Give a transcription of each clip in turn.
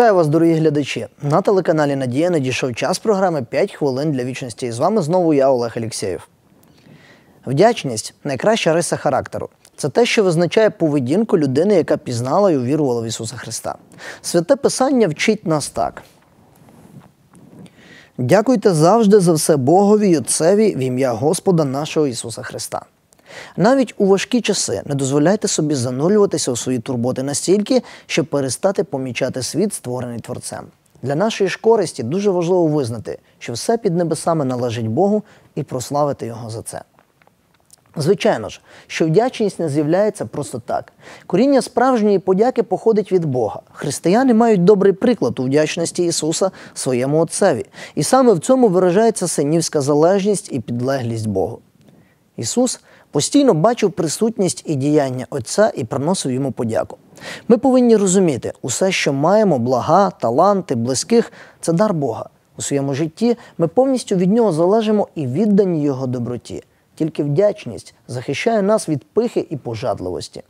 Вітаю вас, дорогі глядачі! На телеканалі Надія надійшов час програми «5 хвилин для вічності. І з вами знову я, Олег Алєксєєв. Вдячність найкраща риса характеру. Це те, що визначає поведінку людини, яка пізнала і увірувала в Ісуса Христа. Святе Писання вчить нас так. Дякуйте завжди за все Богові й Отцеві в ім'я Господа нашого Ісуса Христа. Навіть у важкі часи не дозволяйте собі занурюватися у свої турботи настільки, щоб перестати помічати світ, створений Творцем. Для нашої ж користі дуже важливо визнати, що все під небесами належить Богу і прославити Його за це. Звичайно ж, що вдячність не з'являється просто так. Коріння справжньої подяки походить від Бога. Християни мають добрий приклад у вдячності Ісуса своєму Отцеві. І саме в цьому виражається синівська залежність і підлеглість Богу. Ісус постійно бачив присутність і діяння Отця і приносив йому подяку. Ми повинні розуміти, усе, що маємо, блага, таланти, близьких це дар Бога. У своєму житті ми повністю від нього залежимо і віддані Його доброті. Тільки вдячність захищає нас від пихи і пожадливості.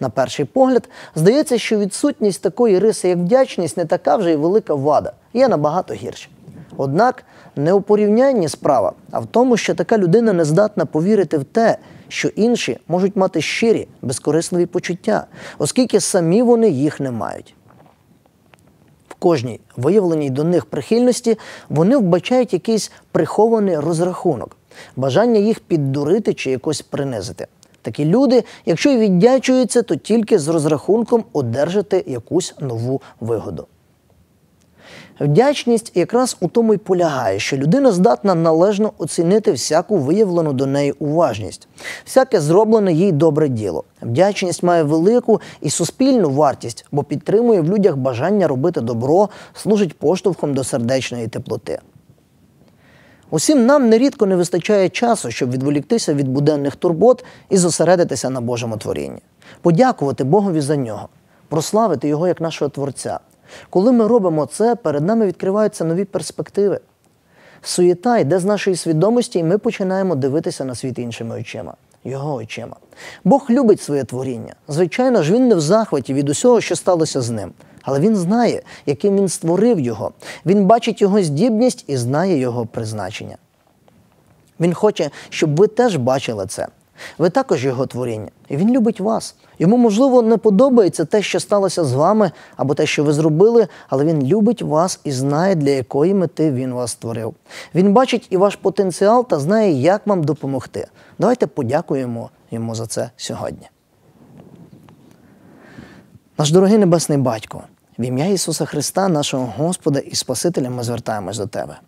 На перший погляд, здається, що відсутність такої риси, як вдячність, не така вже й велика вада, є набагато гірше. Однак не у порівнянні справа, а в тому, що така людина не здатна повірити в те, що інші можуть мати щирі, безкорисливі почуття, оскільки самі вони їх не мають. В кожній виявленій до них прихильності вони вбачають якийсь прихований розрахунок, бажання їх піддурити чи якось принизити. Такі люди, якщо й віддячуються, то тільки з розрахунком одержати якусь нову вигоду. Вдячність якраз у тому й полягає, що людина здатна належно оцінити всяку виявлену до неї уважність, всяке зроблене їй добре діло. Вдячність має велику і суспільну вартість, бо підтримує в людях бажання робити добро, служить поштовхом до сердечної теплоти. Усім нам нерідко не вистачає часу, щоб відволіктися від буденних турбот і зосередитися на Божому творінні, подякувати Богові за нього, прославити Його як нашого Творця. Коли ми робимо це, перед нами відкриваються нові перспективи. Суєта йде з нашої свідомості, і ми починаємо дивитися на світ іншими очима, його очима. Бог любить своє творіння. Звичайно ж, він не в захваті від усього, що сталося з ним. Але він знає, яким він створив його. Він бачить його здібність і знає його призначення. Він хоче, щоб ви теж бачили це. Ви також його творіння, і він любить вас. Йому, можливо, не подобається те, що сталося з вами, або те, що ви зробили, але він любить вас і знає, для якої мети він вас створив. Він бачить і ваш потенціал та знає, як вам допомогти. Давайте подякуємо йому за це сьогодні. Наш дорогий Небесний Батько, в ім'я Ісуса Христа, нашого Господа і Спасителя, ми звертаємось до Тебе.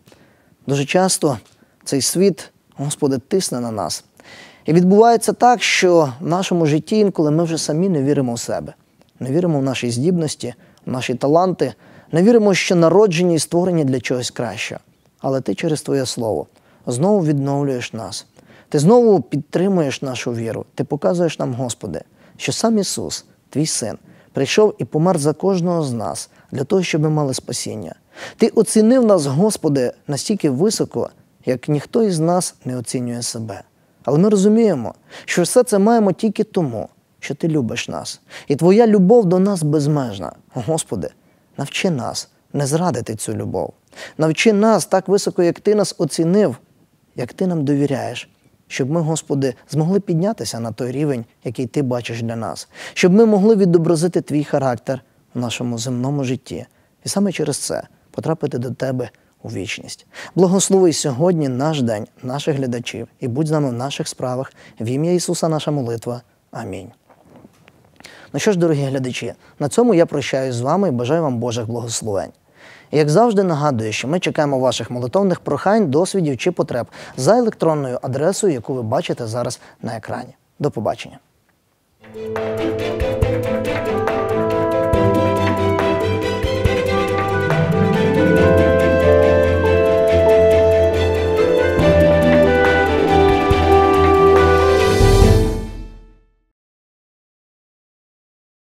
Дуже часто цей світ, Господи, тисне на нас. І відбувається так, що в нашому житті інколи ми вже самі не віримо в себе, не віримо в наші здібності, в наші таланти, не віримо, що народжені і створені для чогось кращого. Але ти через Твоє Слово знову відновлюєш нас. Ти знову підтримуєш нашу віру. Ти показуєш нам, Господи, що сам Ісус, твій син, прийшов і помер за кожного з нас для того, щоб ми мали спасіння. Ти оцінив нас, Господи, настільки високо, як ніхто із нас не оцінює себе. Але ми розуміємо, що все це маємо тільки тому, що ти любиш нас. І твоя любов до нас безмежна. Господи, навчи нас не зрадити цю любов. Навчи нас так високо, як ти нас оцінив, як ти нам довіряєш, щоб ми, Господи, змогли піднятися на той рівень, який Ти бачиш для нас, щоб ми могли відобразити твій характер в нашому земному житті. І саме через це потрапити до Тебе у вічність. Благослови сьогодні наш день, наших глядачів, і будь з нами в наших справах. В ім'я Ісуса, наша молитва. Амінь. Ну що ж, дорогі глядачі, на цьому я прощаюсь з вами і бажаю вам Божих благословень. Як завжди нагадую, що ми чекаємо ваших молитовних прохань, досвідів чи потреб за електронною адресою, яку ви бачите зараз на екрані. До побачення.